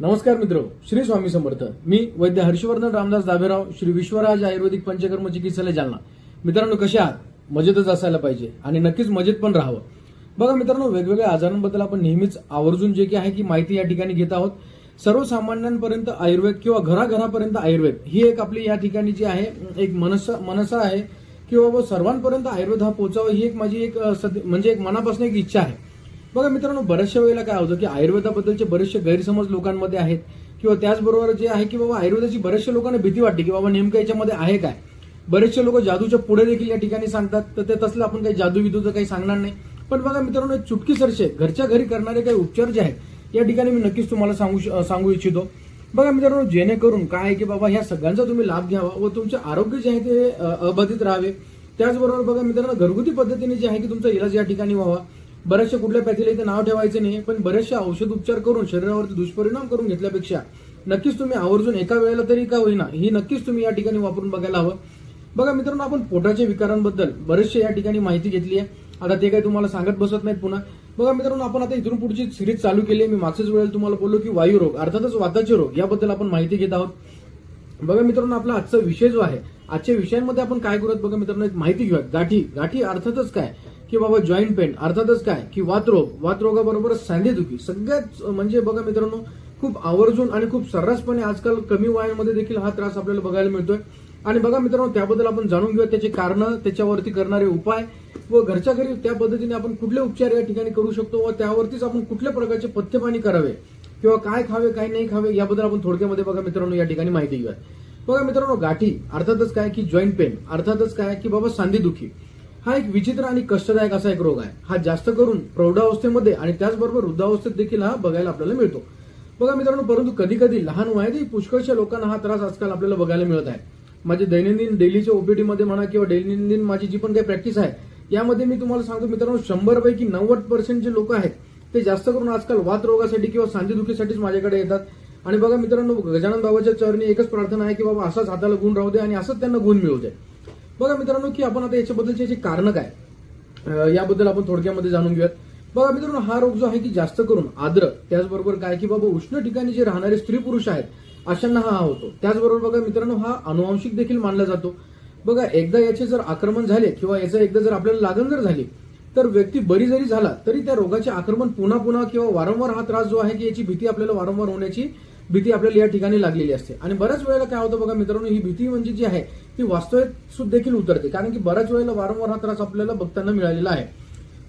नमस्कार मित्र श्री स्वामी समर्थ. मी वैद्य हर्षवर्धन रामदास दाभेराव श्री विश्वराज आयुर्वेदिक पंचकर्म चिकित्सालय जालना. मित्रांनो कसे आहात? मजेतच असायला पाहिजे आणि नक्कीच मजेत पण राहावं. बघा मित्रांनो वेगवेगळ्या आजारांबद्दल आपण नेहमीच आवर्जून जे की आहे की माहिती या ठिकाणी घेत आहोत. सर्वसामान्यांपर्यंत आयुर्वेद किंवा घराघरापर्यंत आयुर्वेद ही एक आपली या ठिकाणी जी आहे एक मनसा मनसा आहे किंवा बाबा सर्वांपर्यंत आयुर्वेद हा पोहोचावा ही एक माझी एक म्हणजे एक मनापासून एक इच्छा आहे. बघा मित्रांनो बऱ्याचशा वेळेला काय होतं की आयुर्वेदाबद्दलचे बरेचसे गैरसमज लोकांमध्ये आहेत. किंवा त्याचबरोबर जे आहे की बाबा आयुर्वेदाची बऱ्याचशा लोकांना भीती वाटते की बाबा नेमकं याच्यामध्ये आहे काय? बरेचसे लोक जादूच्या पुढे देखील या ठिकाणी सांगतात. तर ते तसलं आपण काही जादू विदूचं काही सांगणार नाही. पण बघा मित्रांनो एक चुटकी घरच्या घरी करणारे काही उपचार जे आहेत या ठिकाणी मी नक्कीच तुम्हाला सांगू श- सांगू इच्छितो. बघा मित्रांनो जेणेकरून काय आहे की बाबा ह्या सगळ्यांचा तुम्ही लाभ घ्यावा व तुमचे आरोग्य जे आहे ते अबाधित राहावे. त्याचबरोबर बघा मित्रांनो घरगुती पद्धतीने जे आहे की तुमचा इलाज या ठिकाणी व्हावा. बऱ्याचशा कुठल्या पॅथीला इथे नाव ठेवायचं नाही पण बरेचशा औषध उपचार करून शरीरावरती दुष्परिणाम करून घेतल्यापेक्षा नक्कीच तुम्ही आवर्जून एका वेळेला तरी का होईना ही नक्कीच तुम्ही या ठिकाणी वापरून बघायला हवं. बघा मित्रांनो आपण पोटाच्या विकारांबद्दल बरेचशे या ठिकाणी माहिती घेतली आहे. आता ते काही तुम्हाला सांगत बसत नाहीत पुन्हा. बघा मित्रांनो आपण आता इथून पुढची सिरीज चालू केली आहे. मी मागच्याच वेळेला तुम्हाला बोललो की वायू रोग अर्थातच वाताचे रोग याबद्दल आपण माहिती घेत आहोत. बघा मित्रांनो आपला आजचा विषय जो आहे आजच्या विषयांमध्ये आपण काय करूयात बघा मित्रांनो एक माहिती घेऊयात. गाठी गाठी अर्थातच काय? की बाबा जॉईंट पेन अर्थातच काय? की वातरोग. वातरोगाबरोबरच सांधेदुखी सगळ्यात म्हणजे बघा मित्रांनो खूप आवर्जून आणि खूप सर्रासपणे आजकाल कमी वयामध्ये देखील हा त्रास आपल्याला बघायला मिळतोय. आणि बघा मित्रांनो त्याबद्दल आपण जाणून घेऊया त्याचे कारण त्याच्यावरती करणारे उपाय व घरच्या घरी त्या पद्धतीने आपण कुठले उपचार या ठिकाणी करू शकतो व त्यावरतीच आपण कुठल्या प्रकारचे पथ्यपाणी करावे किंवा काय खावे काय नाही खावे याबद्दल आपण थोडक्यामध्ये बघा मित्रांनो या ठिकाणी माहिती घेऊया बघा मित्रांनो गाठी. अर्थातच काय? की जॉईंट पेन अर्थातच काय? की बाबा सांधेदुखी हा एक विचित्र आणि कष्टदायक असा एक रोग आहे. हा जास्त करून प्रौढावस्थेमध्ये आणि त्याचबरोबर वृद्धावस्थेत देखील हा बघायला आपल्याला मिळतो. बघा मित्रांनो परंतु कधी कधी लहान वयातही पुष्कळशा लोकांना हा त्रास आजकाल आपल्याला बघायला मिळत आहे. माझे दैनंदिन डेलीच्या ओपीडी मध्ये म्हणा किंवा दैनंदिन माझी जी पण काही प्रॅक्टिस आहे यामध्ये मी तुम्हाला सांगतो मित्रांनो शंभर पैकी नव्वद पर्सेंट जे लोक आहेत ते जास्त करून आजकाल वात रोगासाठी किंवा सांधेदुखीसाठीच माझ्याकडे येतात. आणि बघा मित्रांनो गजानन बाबाच्या चरणी एकच प्रार्थना आहे की बाबा असाच हाताला गुण राहू दे आणि असंच त्यांना गुण मिळू दे. बघा मित्रांनो की आपण आता याच्याबद्दलचे जे कारण काय? याबद्दल आपण थोडक्यामध्ये जाणून घेऊयात. बघा मित्रांनो हा रोग जो आहे की जास्त करून आद्र त्याचबरोबर काय की बाबा उष्ण ठिकाणी जे राहणारे स्त्री पुरुष आहेत अशांना हा होतो. त्याचबरोबर बघा मित्रांनो हा अनुवांशिक देखील मानला जातो. बघा एकदा याचे जर आक्रमण झाले किंवा याचं एकदा जर आपल्याला लागण जर झाली तर व्यक्ती बरी जरी झाला तरी त्या रोगाचे आक्रमण पुन्हा पुन्हा किंवा वारंवार हा त्रास जो आहे की याची भीती आपल्याला वारंवार होण्याची भीती आपल्याला या ठिकाणी लागलेली असते. आणि बऱ्याच वेळेला काय होतं बघा मित्रांनो ही भीती म्हणजे जी आहे ती वास्तविक सुद्धा देखील उतरते. कारण की बऱ्याच वेळेला वारंवार हा त्रास आपल्याला बघताना मिळालेला आहे.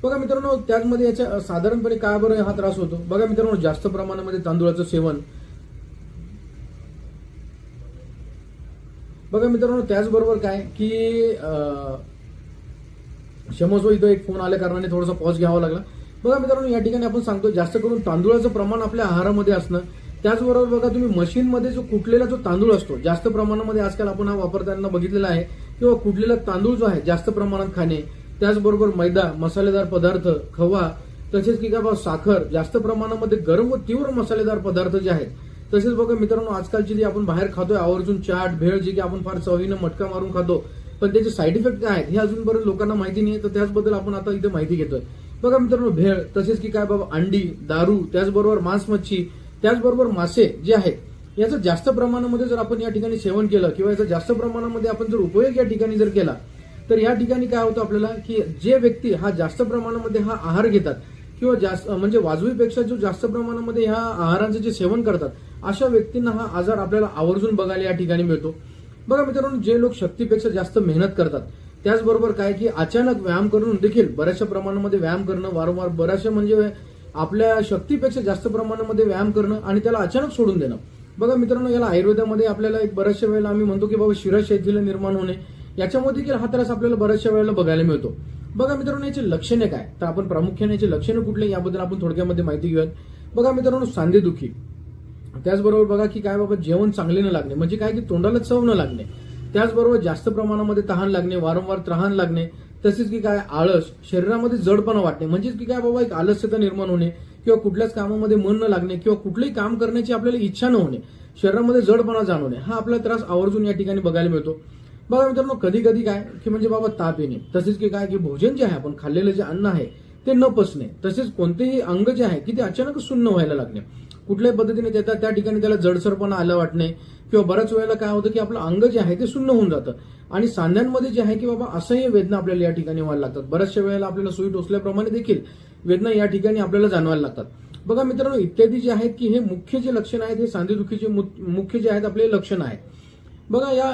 बघा मित्रांनो त्याचमध्ये याच्या साधारणपणे काय बरं हा त्रास होतो? बघा मित्रांनो जास्त प्रमाणामध्ये तांदूळाचं सेवन. बघा मित्रांनो त्याचबरोबर काय? की अ, क्षमस्व इथं एक फोन आल्या कारणाने थोडासा पॉज घ्यावा लागला. बघा मित्रांनो या ठिकाणी आपण सांगतो जास्त करून तांदूळाचं प्रमाण आपल्या आहारामध्ये असणं त्याचबरोबर बघा तुम्ही मशीनमध्ये जो कुटलेला जो तांदूळ असतो जास्त प्रमाणामध्ये आजकाल आपण हा वापरताना बघितलेला आहे किंवा कुटलेला तांदूळ जो आहे जास्त प्रमाणात खाणे त्याचबरोबर मैदा मसालेदार पदार्थ खवा तसेच की काय साखर जास्त प्रमाणामध्ये गरम व तीव्र मसालेदार पदार्थ जे आहेत तसेच बघा मित्रांनो आजकालची जी आपण बाहेर खातोय आवर्जून चाट भेळ जी की आपण फार चवीनं मटका मारून खातो पण त्याचे साईड इफेक्ट काय आहेत हे अजूनपर्यंत लोकांना माहिती नाही तर त्याचबद्दल आपण आता इथे माहिती घेतोय. बघा मित्रांनो भेळ तसेच की काय बाबा अंडी दारू त्याचबरोबर मांस मच्छी त्याचबरोबर मासे जे आहेत याचं जास्त प्रमाणामध्ये जर आपण या ठिकाणी सेवन केलं किंवा याचा जास्त प्रमाणामध्ये आपण जर उपयोग या ठिकाणी जर केला तर या ठिकाणी काय होतं आपल्याला की जे व्यक्ती हा जास्त प्रमाणामध्ये हा आहार घेतात किंवा जास्त म्हणजे वाजवीपेक्षा जो जास्त प्रमाणामध्ये ह्या आहारांचं जे सेवन करतात अशा व्यक्तींना हा आजार आपल्याला आवर्जून बघायला या ठिकाणी मिळतो. बघा मित्रांनो जे लोक शक्तीपेक्षा जास्त मेहनत करतात त्याचबरोबर काय की अचानक व्यायाम करून देखील बऱ्याचशा प्रमाणामध्ये व्यायाम करणं वारंवार बऱ्याचशा म्हणजे आपल्या शक्तीपेक्षा जास्त प्रमाणामध्ये व्यायाम करणं आणि त्याला अचानक सोडून देणं. बघा मित्रांनो याला आयुर्वेदामध्ये आपल्याला एक बऱ्याचशा वेळेला आम्ही म्हणतो की बाबा शिरशैथिल्य निर्माण होणे याच्यामध्ये देखील हा त्रास आपल्याला बऱ्याचशा वेळेला बघायला मिळतो. बघा मित्रांनो याची लक्षणे काय? तर आपण प्रामुख्याने याची लक्षणे कुठले याबद्दल आपण थोडक्यामध्ये माहिती घेऊयात. बघा मित्रांनो सांधेदुखी त्याचबरोबर बघा की काय बाबा जेवण चांगले न लागणे म्हणजे काय की तोंडाला चव न लागणे. त्याचबरोबर जास्त प्रमाणामध्ये तहान लागणे वारंवार तहान लागणे तसेच की काय आळस शरीरामध्ये जडपणा वाटणे म्हणजेच की काय बाबा एक आलस्यता निर्माण होणे किंवा कुठल्याच कामामध्ये मन न लागणे किंवा कुठलंही काम करण्याची आपल्याला इच्छा न होणे शरीरामध्ये जडपणा जाणवणे हा आपला त्रास आवर्जून या ठिकाणी बघायला मिळतो. बघा मित्रांनो कधी कधी काय की म्हणजे बाबा ताप येणे तसेच की काय की भोजन जे आहे आपण खाल्लेलं जे अन्न आहे ते न पचणे तसेच कोणतेही अंग जे आहे की ते अचानक सुन्न व्हायला लागणे. कुठल्याही पद्धतीने त्याच्या त्या ठिकाणी त्याला जडसरपणा आलं वाटणे किंवा बऱ्याच वेळेला काय होतं की आपलं अंग जे आहे ते सुन्न होऊन जातं. आणि सांध्यांमध्ये जे आहे की बाबा असह्य वेदना आपल्याला या ठिकाणी व्हायला लागतात. बऱ्याचशा वेळेला आपल्याला सुई टोचल्याप्रमाणे देखील वेदना या ठिकाणी आपल्याला जाणवायला लागतात. बघा मित्रांनो इत्यादी जे आहेत की हे मुख्य जे लक्षण आहेत हे सांधेदुखीचे मुख्य जे आहेत आपले लक्षण आहेत. बघा या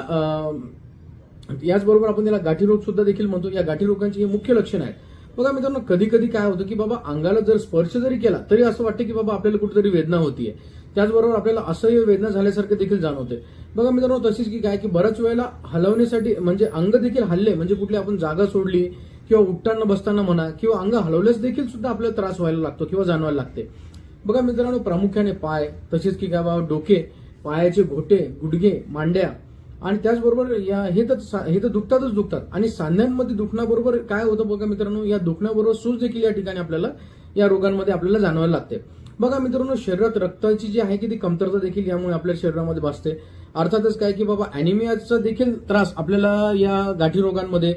याचबरोबर आपण त्याला गाठीरोग सुद्धा देखील म्हणतो. या गाठीरोगांची हे मुख्य लक्षण आहेत. बघा मित्रांनो कधी कधी काय होतं की बाबा अंगाला जर स्पर्श जरी केला तरी असं वाटतं की बाबा आपल्याला कुठेतरी वेदना होतीये. त्याचबरोबर आपल्याला असह्य वेदना झाल्यासारखे देखील जाणवते. बघा मित्रांनो तशीच की काय की बऱ्याच वेळेला हलवण्यासाठी म्हणजे अंग देखील हल्ले म्हणजे कुठली आपण जागा सोडली किंवा उठताना बसताना म्हणा किंवा अंग हलवल्यास देखील सुद्धा आपल्याला त्रास व्हायला लागतो किंवा जाणवायला लागते. बघा मित्रांनो प्रामुख्याने पाय तसेच की काय बाबा डोके पायाचे घोटे गुडघे मांड्या आणि त्याचबरोबर या हे तर सा- हे तर दुखतातच दुखतात. आणि सांध्यांमध्ये दुखण्याबरोबर काय होतं बघा मित्रांनो या दुखण्याबरोबर सूज देखील या ठिकाणी आपल्याला या रोगांमध्ये आपल्याला जाणवायला लागते. बघा मित्रांनो शरीरात रक्ताची जी आहे की ती कमतरता देखील यामुळे आपल्या शरीरामध्ये भासते. अर्थातच काय की बाबा अॅनिमियाचा देखील त्रास आपल्याला या गाठी रोगांमध्ये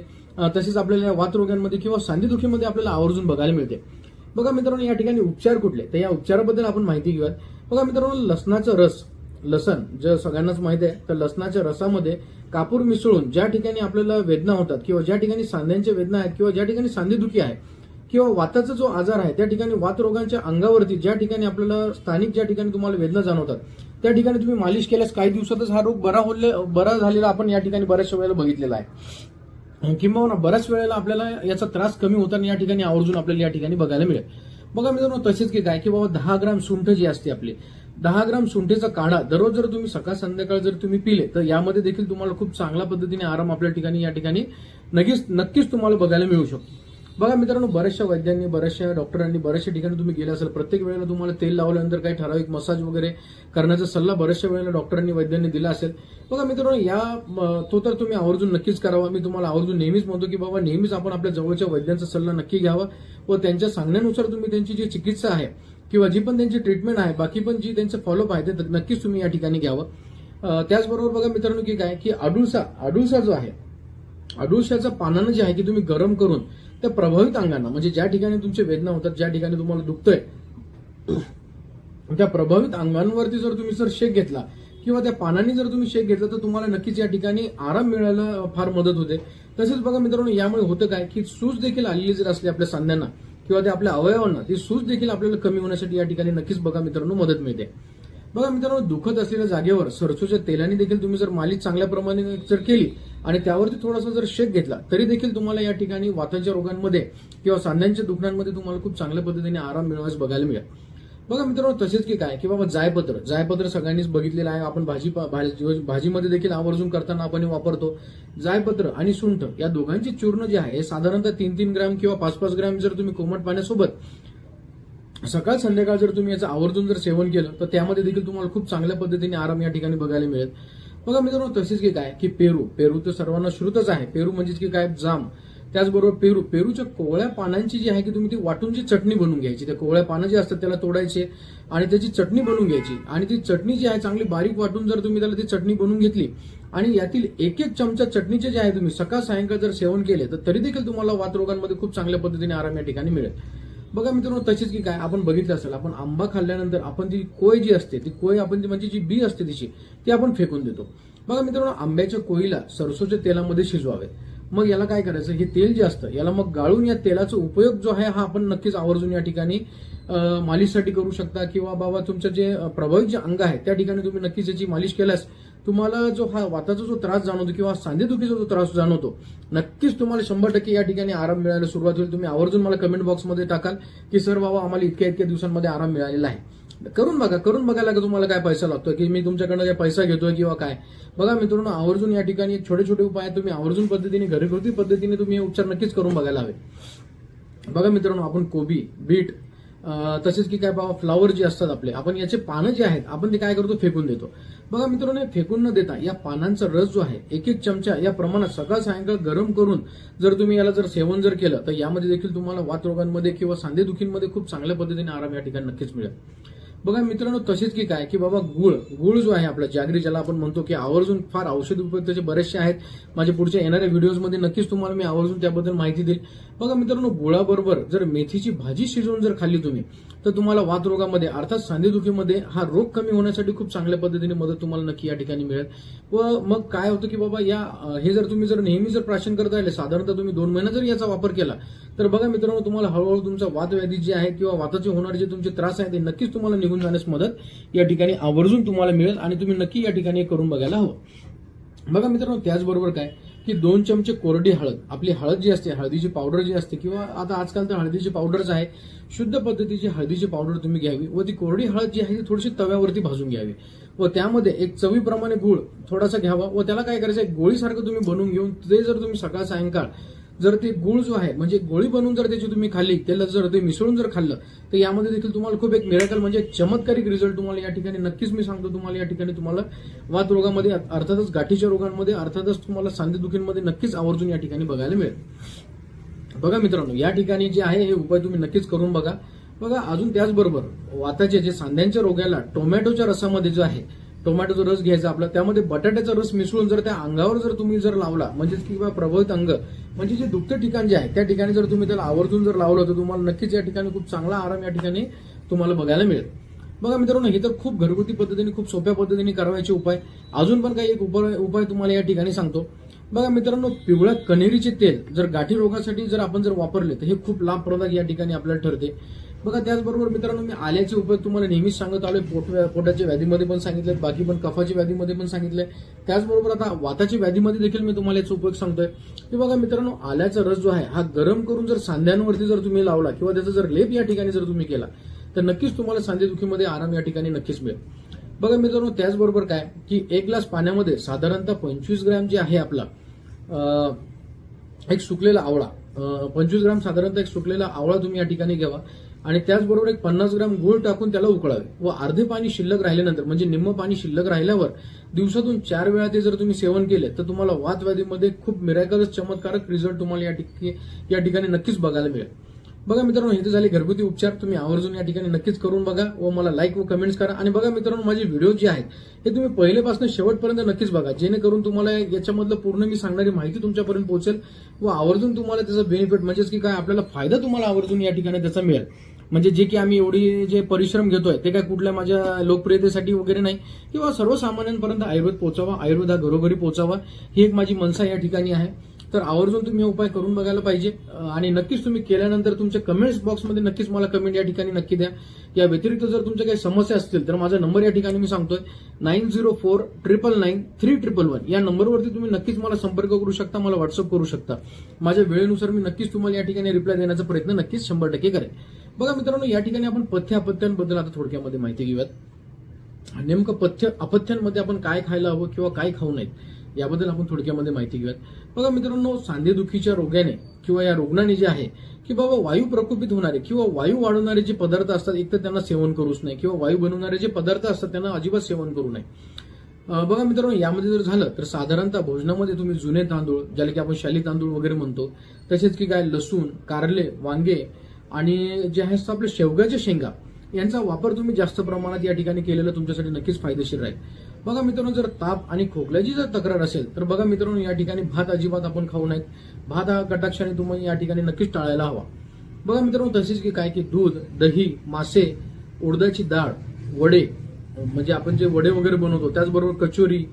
तसेच आपल्याला या वात रोगांमध्ये किंवा सांधेदुखीमध्ये आपल्याला आवर्जून बघायला मिळते. बघा मित्रांनो या ठिकाणी उपचार कुठले? तर या उपचाराबद्दल आपण माहिती घेऊयात. बघा मित्रांनो लसणाचा रस लसण जे सगळ्यांनाच माहिती आहे तर लसणाच्या रसामध्ये कापूर मिसळून ज्या ठिकाणी आपल्याला वेदना होतात किंवा ज्या ठिकाणी सांध्यांच्या वेदना आहेत किंवा ज्या ठिकाणी सांधेदुखी आहे किंवा वाताचा जो आजार आहे त्या ठिकाणी वात रोगांच्या अंगावरती ज्या ठिकाणी आपल्याला स्थानिक ज्या ठिकाणी तुम्हाला वेदना जाणवतात त्या ठिकाणी तुम्ही मालिश केल्यास काही दिवसातच हा रोग बरा होले बरा झालेला आपण या ठिकाणी बऱ्याचशा वेळेला बघितलेला आहे. किंवा बऱ्याच वेळेला आपल्याला याचा त्रास कमी होताना या ठिकाणी आवर्जून आपल्याला या ठिकाणी बघायला मिळेल. बघा मित्रांनो तसेच की काय की बाबा दहा ग्राम सुंठ जी असते आपली दहा ग्राम सुंठेचा काढा दररोज जर तुम्ही सकाळ संध्याकाळ जर तुम्ही पिले तर यामध्ये देखील तुम्हाला खूप चांगल्या पद्धतीने आराम आपल्या ठिकाणी या ठिकाणी नक्कीच नक्कीच तुम्हाला बघायला मिळू शकतो. बघा मित्रांनो बऱ्याचशा वैद्यांनी बऱ्याचशा डॉक्टरांनी बऱ्याचशा ठिकाणी तुम्ही गेले असेल प्रत्येक वेळेला तुम्हाला तेल लावल्यानंतर काही ठराविक मसाज वगैरे करण्याचा सल्ला बऱ्याचशा वेळेला डॉक्टरांनी वैद्यांनी दिला असेल. बघा मित्रांनो या तो तर तुम्ही आवर्जून नक्कीच करावा. मी तुम्हाला आवर्जून नेहमीच म्हणतो की बाबा नेहमीच आपण आपल्या जवळच्या वैद्यांचा सल्ला नक्की घ्यावा व त्यांच्या सांगण्यानुसार तुम्ही त्यांची जी चिकित्सा आहे किंवा जी पण त्यांची ट्रीटमेंट आहे बाकी पण जी त्यांचं फॉलोअप आहे ते नक्कीच तुम्ही या ठिकाणी घ्यावं. त्याचबरोबर बघा मित्रांनो की काय की अडुळसा अडुळसा जो आहे अडुळशाचं पानानं जे आहे की तुम्ही गरम करून त्या प्रभावित अंगांना म्हणजे ज्या ठिकाणी तुमचे वेदना होतात ज्या ठिकाणी तुम्हाला दुखतंय त्या प्रभावित अंगांवरती जर तुम्ही जर शेक घेतला किंवा त्या पानांनी जर तुम्ही शेक घेतला तर तुम्हाला नक्कीच या ठिकाणी आराम मिळायला फार मदत होते. तसेच बघा मित्रांनो यामुळे होतं काय की सूज देखील आलेली जर असली आपल्या सांध्यांना किंवा त्या आपल्या अवयवांना ती सूज देखील आपल्याला कमी होण्यासाठी या ठिकाणी नक्कीच बघा मित्रांनो मदत मिळते. बघा मित्रांनो दुखत असलेल्या जागेवर सरसोच्या तेलाने देखील तुम्ही जर मालिश चांगल्या प्रमाणे जर केली आणि त्यावरती थोडासा जर शेक घेतला तरी देखील तुम्हाला या ठिकाणी वाताच्या रोगांमध्ये किंवा सांध्यांच्या दुखण्यांमध्ये तुम्हाला खूप चांगल्या पद्धतीने आराम मिळवायला बघायला मिळेल. बघा मित्रांनो तसेच की काय की बाबा जायपत्र जायपत्र सगळ्यांनीच बघितलेलं आहे. आपण भाजी भाजीमध्ये देखील आवर्जून करताना आपण वापरतो. जायपत्र आणि सुंठ या दोघांचे चूर्ण जे आहे साधारणतः तीन तीन ग्रॅम किंवा पाच पाच ग्रॅम जर तुम्ही कोमट पाण्यासोबत सकाळ संध्याकाळ जर तुम्ही याचं आवर्जून जर सेवन केलं तर त्यामध्ये देखील तुम्हाला खूप चांगल्या पद्धतीने आराम या ठिकाणी बघायला मिळेल. बघा मित्रांनो तसेच की काय? की पेरू. पेरू तर सर्वांना श्रुतच आहे. पेरू म्हणजेच की काय? जाम. त्याचबरोबर पेरू. पेरूच्या कोवळ्या पानांची जी आहे की तुम्ही ती वाटून जी चटणी बनवून घ्यायची. त्या कोवळ्या पानं जी असतात त्याला तोडायचे आणि त्याची चटणी बनवून घ्यायची. आणि ती चटणी जी आहे चांगली बारीक वाटून जर तुम्ही त्याला ती चटणी बनवून घेतली आणि यातील एक एक चमचा चटणीचे जे आहे तुम्ही सकाळ सायंकाळ जर सेवन केले तर तरी देखील तुम्हाला वातरोगांमध्ये खूप चांगल्या पद्धतीने आराम या ठिकाणी मिळेल. बघा मित्रांनो तशीच की काय? आपण बघितलं असेल आपण आंबा खाल्ल्यानंतर आपण ती कोय जी असते ती कोय आपण ती म्हणजे जी बी असते तिची ती आपण फेकून देतो. बघा मित्रांनो आंब्याच्या कोयीला सरसोच्या तेलामध्ये शिजवावे. मग याला काय करायचं? हे तेल जे असतं याला मग गाळून या तेलाचा उपयोग जो आहे हा आपण नक्कीच आवर्जून या ठिकाणी मालिशसाठी करू शकता. किंवा बाबा तुमचं जे प्रभावित जे अंग आहे त्या ठिकाणी तुम्ही नक्कीच याची मालिश केल्यास तुम्हाला जो हा वाताचा जो त्रास जाणवतो किंवा सांधेदुखीचा जो त्रास जाणवतो नक्कीच तुम्हाला शंभर टक्के या ठिकाणी आराम मिळायला सुरुवात होईल. तुम्ही आवर्जून मला कमेंट बॉक्समध्ये टाकाल की सर बाबा आम्हाला इतक्या इतक्या दिवसांमध्ये आराम मिळालेला आहे. करून बघा करून बघायला का तुम्हाला काय पैसा लागतो की मी तुमच्याकडनं काय पैसा घेतोय किंवा काय. बघा मित्रांनो आवर्जून या ठिकाणी छोटे छोटे उपाय तुम्ही आवर्जून पद्धतीने घरगुती पद्धतीने तुम्ही उपचार नक्कीच करून बघायला हवे. बघा मित्रांनो आपण कोबी बीट तसेच की काय बाबा फ्लावर जे असतात आपले आपण याचे पानं जे आहेत आपण ते काय करतो? फेकून देतो. बघा मित्रांनो हे फेकून न देता या पानांचा रस जो आहे एक एक चमचा या प्रमाणात सकाळ सायंकाळ गरम करून जर तुम्ही याला जर सेवन जर केलं तर यामध्ये देखील तुम्हाला वात रोगांमध्ये किंवा सांधेदुखींमध्ये खूप चांगल्या पद्धतीने आराम या ठिकाणी नक्कीच मिळेल. बघा मित्रांनो तसेच की काय की बाबा गुळ गुळ जो आहे आपला जागरी ज्याला आपण म्हणतो की आवर्जून फार औषध उपयोग त्याचे बरेचसे आहेत. माझ्या पुढच्या येणाऱ्या व्हिडिओजमध्ये नक्कीच तुम्हाला मी आवर्जून त्याबद्दल माहिती देईल. बघा मित्रांनो गुळाबरोबर जर मेथीची भाजी शिजवून जर खाल्ली तुम्ही तर तुम्हाला वातरोगामध्ये अर्थात सांधेदुखीमध्ये हा रोग कमी होण्यासाठी खूप चांगल्या पद्धतीने मदत तुम्हाला नक्की या ठिकाणी मिळेल. व मग काय होतं की बाबा या हे जर तुम्ही जर नेहमी जर प्राशन करता राहिले साधारणतः तुम्ही दोन महिना जर याचा वापर केला तर बघा मित्रांनो तुम्हाला हळूहळू तुमचा वातव्याधी जे आहे किंवा वाताचे होणारे जे तुमचे त्रास आहे ते नक्कीच तुम्हाला निघून जाण्यास मदत या ठिकाणी आवर्जून तुम्हाला मिळेल आणि तुम्ही नक्की या ठिकाणी करून बघायला हवं. बघा मित्रांनो त्याचबरोबर काय की दोन चमचे कोरडी हळद. आपली हळद जी असते हळदीची पावडर जी असते किंवा आता आजकाल तर हळदीची पावडरच आहे शुद्ध पद्धतीची हळदीची पावडर तुम्ही घ्यावी व ती कोरडी हळद जी आहे ती थोडीशी तव्यावरती भाजून घ्यावी. व त्यामध्ये एक चवीप्रमाणे गुळ थोडासा घ्यावा व त्याला काय करायचं आहे गोळीसारखं तुम्ही बनवून घेऊन ते जर तुम्ही सकाळ सायंकाळ जर ते गुळ जो आहे म्हणजे गोळी बनवून जर त्याची तुम्ही खाल्ली त्याला जर ते मिसळून जर खाल्लं तर यामध्ये देखील तुम्हाला खूप एक मिराकल म्हणजे चमत्कारिक रिझल्ट तुम्हाला या ठिकाणी नक्कीच मी सांगतो तुम्हाला या ठिकाणी तुम्हाला वात रोगामध्ये अर्थातच गाठीच्या रोगांमध्ये अर्थातच तुम्हाला सांधेदुखींमध्ये नक्कीच आवर्जून या ठिकाणी बघायला मिळेल. बघा मित्रांनो या ठिकाणी जे आहे हे उपाय तुम्ही नक्कीच करून बघा. बघा अजून त्याचबरोबर वाताचे जे सांध्यांच्या रोगाला टोमॅटोच्या रसामध्ये जो आहे टोमॅटोचा रस घ्यायचा आपला त्यामध्ये बटाट्याचा रस मिसळून जर त्या अंगावर जर तुम्ही जर लावला म्हणजेच किंवा प्रभावित अंग म्हणजे जे दुखतं ठिकाण जे आहे त्या ठिकाणी जर तुम्ही त्याला आवर्जून जर लावलं तर तुम्हाला नक्कीच या ठिकाणी खूप चांगला आराम या ठिकाणी तुम्हाला बघायला मिळेल. बघा मित्रांनो हे तर खूप घरगुती पद्धतीने खूप सोप्या पद्धतीने करावायचे उपाय. अजून पण काही एक उपाय उपाय तुम्हाला या ठिकाणी सांगतो. बघा मित्रांनो पिवळ्या कनेरीचे तेल जर गाठी रोगासाठी जर आपण जर वापरले तर हे खूप लाभप्रदायक या ठिकाणी आपल्याला ठरते. बघा त्याचबरोबर मित्रांनो मी आल्याचे उपयोग तुम्हाला नेहमीच सांगत आलोय. पोट पोटाच्या व्याधीमध्ये पण सांगितले बाकी पण कफाच्या व्याधीमध्ये पण सांगितले त्याचबरोबर आता वाताच्या व्याधीमध्ये देखील मी तुम्हाला याचा उपयोग सांगतोय. की बघा मित्रांनो आल्याचा रस जो आहे हा गरम करून जर सांध्यांवरती जर तुम्ही लावला किंवा त्याचा जर लेप या ठिकाणी जर तुम्ही केला तर नक्कीच तुम्हाला सांधेदुखीमध्ये आराम या ठिकाणी नक्कीच मिळेल. बघा मित्रांनो त्याचबरोबर काय की एक ग्लास पाण्यामध्ये साधारणतः पंचवीस ग्रॅम जे आहे आपला एक सुकलेला आवळा पंचवीस ग्राम साधारणतः एक सुकलेला आवळा तुम्ही या ठिकाणी घ्यावा. आणि त्याचबरोबर एक पन्नास ग्राम गूळ टाकून त्याला उकळावे. व अर्धे पाणी शिल्लक राहिल्यानंतर म्हणजे निम्म पाणी शिल्लक राहिल्यावर दिवसातून चार वेळा ते जर तुम्ही सेवन केले तर तुम्हाला वातव्याधीमध्ये खूप मिरायकलच चमत्कारक रिझल्ट तुम्हाला या ठिकाणी या ठिकाणी नक्कीच बघायला मिळेल. बघा मित्रांनो हे तर झाले घरगुती उपचार. तुम्ही आवर्जून या ठिकाणी नक्कीच करून बघा व मला लाईक व कमेंट्स करा. आणि बघा मित्रांनो माझे व्हिडिओ जे आहेत हे तुम्ही पहिलेपासून शेवटपर्यंत नक्कीच बघा. जेणेकरून तुम्हाला याच्यामधलं पूर्ण मी सांगणारी माहिती तुमच्यापर्यंत पोहोचेल व आवर्जून तुम्हाला त्याचा बेनिफिट म्हणजेच की काय आपल्याला फायदा तुम्हाला आवर्जून या ठिकाणी त्याचा मिळेल. म्हणजे जे की आम्ही एवढी जे परिश्रम घेतोय ते काय कुठल्या माझ्या लोकप्रियतेसाठी वगैरे नाही. किंवा सर्वसामान्यांपर्यंत आयुर्वेद पोहोचावा आयुर्वेद हा घरोघरी पोहोचावा ही एक माझी मनसा या ठिकाणी आहे. तर आवर्जून तुम्ही उपाय करून बघायला पाहिजे. आणि नक्कीच तुम्ही केल्यानंतर तुमच्या कमेंट्स बॉक्समध्ये नक्कीच मला कमेंट या ठिकाणी नक्की द्या. या व्यतिरिक्त जर तुमच्या काही समस्या असतील तर माझा नंबर या ठिकाणी मी सांगतोय. Nine zero four triple nine three triple one. या नंबरवरती तुम्ही नक्कीच मला संपर्क करू शकता मला व्हॉट्सअप करू शकता. माझ्या वेळेनुसार मी नक्कीच तुम्हाला या ठिकाणी रिप्लाय देण्याचा प्रयत्न नक्कीच शंभर टक्के करेन. बघा मित्रांनो या ठिकाणी आपण पथ्य अपत्यांबद्दल आता थोडक्यामध्ये माहिती घेऊयात. नेमकं पथ्य अपथ्यांमध्ये आपण काय खायला हवं किंवा काय खाऊ नयेत याबद्दल आपण थोडक्यामध्ये माहिती घेऊयात. बघा मित्रांनो सांधेदुखीच्या रोग्याने किंवा या रुग्णाने जे आहे की बाबा वायू प्रकोपित होणारे किंवा वायू वाढवणारे जे पदार्थ असतात एक तर त्यांना सेवन करूच नये किंवा वायू बनवणारे जे पदार्थ असतात त्यांना अजिबात सेवन करू नये. बघा मित्रांनो यामध्ये जर झालं तर साधारणतः भोजनामध्ये तुम्ही जुने तांदूळ ज्याला की आपण शाली तांदूळ वगैरे म्हणतो तसेच की काय लसूण कारले वांगे आणि जे आहे आपले शेवग्याच्या शेंगा यांचा वापर तुम्ही जास्त प्रमाणात या ठिकाणी केलेला तुमच्यासाठी नक्कीच फायदेशीर राहील. बघा मित्रांनो जर ताप आणि खोकल्याची जर तक्रार असेल तर बघा मित्रांनो या ठिकाणी भात अजिबात आपण खाऊ नयेत. भात हा कटाक्षाने तुम्ही या ठिकाणी नक्कीच टाळायला हवा. बघा मित्रांनो तसेच की काय की दूध दही मासे उडदाची डाळ वडे म्हणजे आपण जे वडे वगैरे बनवतो त्याचबरोबर कचोरी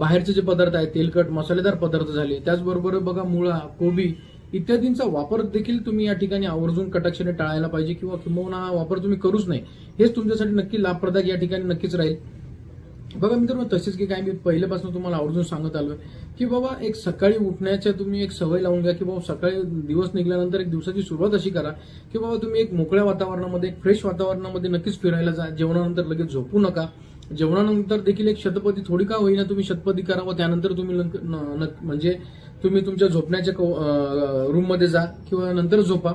बाहेरचे जे पदार्थ आहेत तेलकट मसालेदार पदार्थ झाले त्याचबरोबर बघा मुळा कोबी इत्यादींचा वापर देखील तुम्ही या ठिकाणी आवर्जून कटाक्षाने टाळायला पाहिजे किंवा किंबहुना हा वापर तुम्ही करूच नाही हेच तुमच्यासाठी नक्की लाभप्रदायक या ठिकाणी नक्कीच राहील. बघा मित्रांनो तसेच की काय मी पहिल्यापासून तुम्हाला आवर्जून सांगत आलोय की बाबा एक सकाळी उठण्याच्या तुम्ही एक सवय लावून घ्या की बाबा सकाळी दिवस निघाल्यानंतर एक दिवसाची सुरुवात अशी करा की बाबा तुम्ही एक मोकळ्या वातावरणामध्ये एक फ्रेश वातावरणामध्ये नक्कीच फिरायला जा जेवणानंतर लगेच झोपू नका. जेवणानंतर देखील एक शतपथी थोडी का होईना तुम्ही शतपथी करा व त्यानंतर तुम्ही न- न- म्हणजे तुम्ही तुमच्या झोपण्याच्या रूममध्ये जा किंवा नंतर झोपा.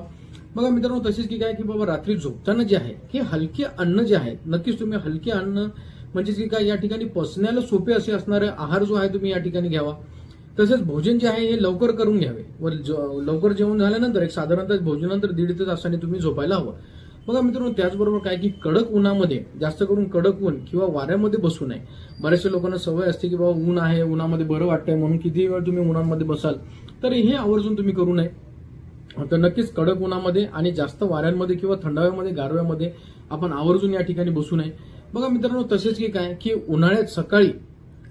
बघा मित्रांनो तसेच की काय की बाबा रात्री झोपताना जे आहे की हलके अन्न जे आहे नक्कीच तुम्ही हलके अन्न म्हणजेच की काय या ठिकाणी पचण्याला सोपे असे असणारे आहार जो आहे तुम्ही या ठिकाणी घ्यावा. तसेच भोजन जे आहे हे लवकर करून घ्यावे. व ज- लवकर जेवण झाल्यानंतर एक साधारणतः भोजनानंतर दीड ते तासाने तुम्ही झोपायला हवं. बघा मित्रांनो त्याचबरोबर काय की कडक उन्हामध्ये जास्त करून कडक ऊन किंवा वाऱ्यामध्ये बसू नये. बऱ्याचशा लोकांना सवय असते की बाबा ऊन आहे उन्हामध्ये बरं वाटतंय म्हणून किती वेळ तुम्ही उन्हामध्ये बसाल तर हे आवर्जून तुम्ही करू नये. तर नक्कीच कडक उन्हामध्ये आणि जास्त वाऱ्यांमध्ये किंवा थंडाव्यामध्ये गारव्यामध्ये आपण आवर्जून या ठिकाणी बसू नये. बघा मित्रांनो तसेच की काय की उन्हाळ्यात सकाळी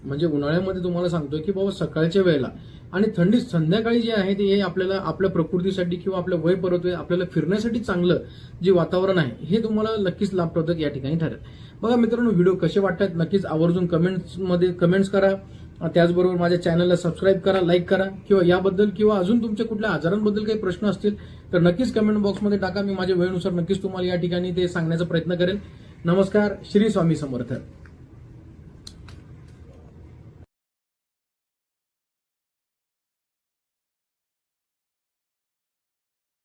म्हणजे उन्हाळ्यामध्ये तुम्हाला सांगतोय की बाबा सकाळच्या वेळेला आणि थंडी संध्याकाळी जे आहे ते हे आपल्याला आपल्या प्रकृतीसाठी किंवा आपल्या वय परत आपल्याला फिरण्यासाठी चांगलं जे वातावरण आहे हे तुम्हाला नक्कीच लाभप्रदक या ठिकाणी ठरेल. बघा मित्रांनो व्हिडिओ कसे वाटतात नक्कीच आवर्जून कमेंट्समध्ये कमेंट्स करा. त्याचबरोबर माझ्या चॅनलला सबस्क्राईब करा लाईक करा किंवा याबद्दल किंवा अजून तुमच्या कुठल्या आजारांबद्दल काही प्रश्न असतील तर नक्कीच कमेंट बॉक्समध्ये टाका. मी माझ्या वेळेनुसार नक्कीच तुम्हाला या ठिकाणी ते सांगण्याचा प्रयत्न करेल. नमस्कार श्री स्वामी समर्थ.